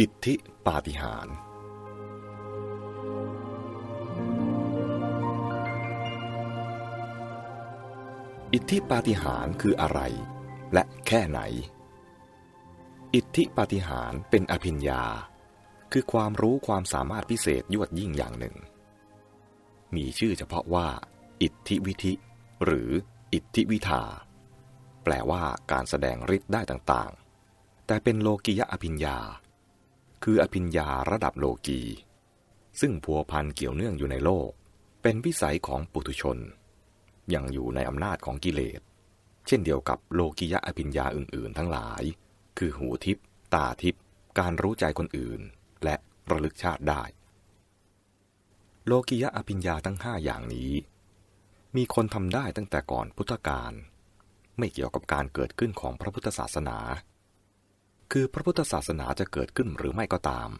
อิทธิปาฏิหาริย์อิทธิปาฏิหาริย์คืออะไร และแค่ไหน อิทธิปาฏิหาริย์เป็นอภิญญา คือความรู้ความสามารถพิเศษยวดยิ่งอย่างหนึ่ง มีชื่อเฉพาะว่า อิทธิวิธิ หรืออิทธิวิทา แปลว่าการแสดงฤทธิ์ได้ต่างๆ แต่เป็นโลกิยะอภิญญา คืออภิญญาระดับโลกี ซึ่งพัวพันเกี่ยวเนื่องอยู่ในโลก เป็นวิสัยของปุถุชน ยังอยู่ในอำนาจของกิเลส เช่นเดียวกับโลกิยะอภิญญาอื่น ๆ ทั้งหลาย คือหูทิพตาทิพการรู้ใจคนอื่น และระลึกชาติได้ โลกิยะอภิญญาทั้งห้าอย่างนี้ มีคนทำได้ตั้งแต่ก่อนพุทธกาลไม่เกี่ยวกับการเกิดขึ้นของพระพุทธศาสนา คือพระพุทธศาสนาจะเกิดขึ้นหรือไม่ก็ตาม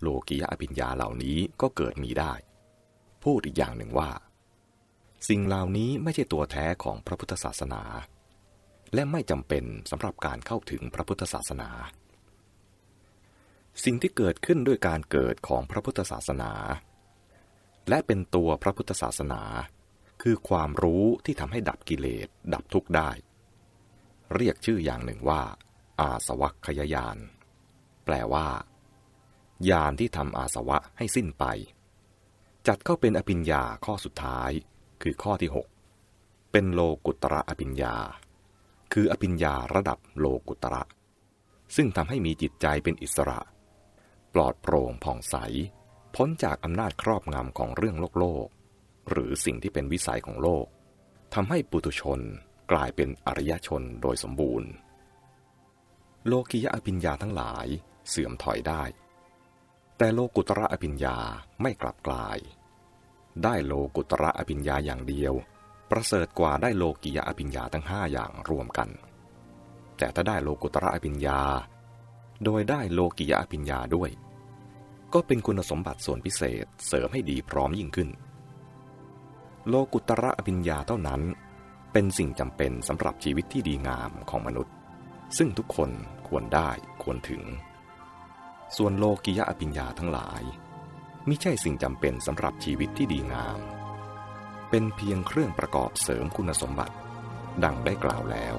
โลกิยะอภิญญาเหล่านี้ก็เกิดมีได้ พูดอีกอย่างหนึ่งว่า สิ่งเหล่านี้ไม่ใช่ตัวแท้ของพระพุทธศาสนา และไม่จำเป็นสำหรับการเข้าถึงพระพุทธศาสนา สิ่งที่เกิดขึ้นด้วยการเกิดของพระพุทธศาสนา และเป็นตัวพระพุทธศาสนา คือความรู้ที่ทำให้ดับกิเลสดับทุกข์ได้ เรียกชื่ออย่างหนึ่งว่า อาสวัคยายาน แปลว่า ยานที่ทำอาสวะให้สิ้นไป จัดเข้าเป็นอภิญญาข้อสุดท้าย คือข้อที่ 6 เป็นโลกุตระอภิญญา คืออภิญญาระดับโลกุตระ ซึ่งทำให้มีจิตใจเป็นอิสระ ปลอดโปร่งผ่องใส พ้นจากอำนาจครอบงำของเรื่องโลกโลก หรือสิ่งที่เป็นวิสัยของโลกทำให้ปุถุชนกลายเป็นอริยชนโดยสมบูรณ์ โลกิยะอภิญญาทั้งหลายเสื่อมถอยได้ แต่โลกุตระอภิญญาไม่กลับกลาย ได้โลกุตระอภิญญาอย่างเดียว ประเสริฐกว่าได้โลกิยะอภิญญาทั้งห้าอย่างรวมกัน แต่ถ้าได้โลกุตระอภิญญา โดยได้โลกิยะอภิญญาด้วย ก็เป็นคุณสมบัติส่วนพิเศษเสริมให้ดีพร้อมยิ่งขึ้น โลกุตระอภิญญาเท่านั้น เป็นสิ่งจำเป็นสำหรับชีวิตที่ดีงามของมนุษย์ ซึ่งทุกคนควรได้ควรถึง ส่วนโลกิยะอภิญญาทั้งหลายมิใช่สิ่งจำเป็นสำหรับชีวิตที่ดีงาม เป็นเพียงเครื่องประกอบเสริมคุณสมบัติ ดังได้กล่าวแล้ว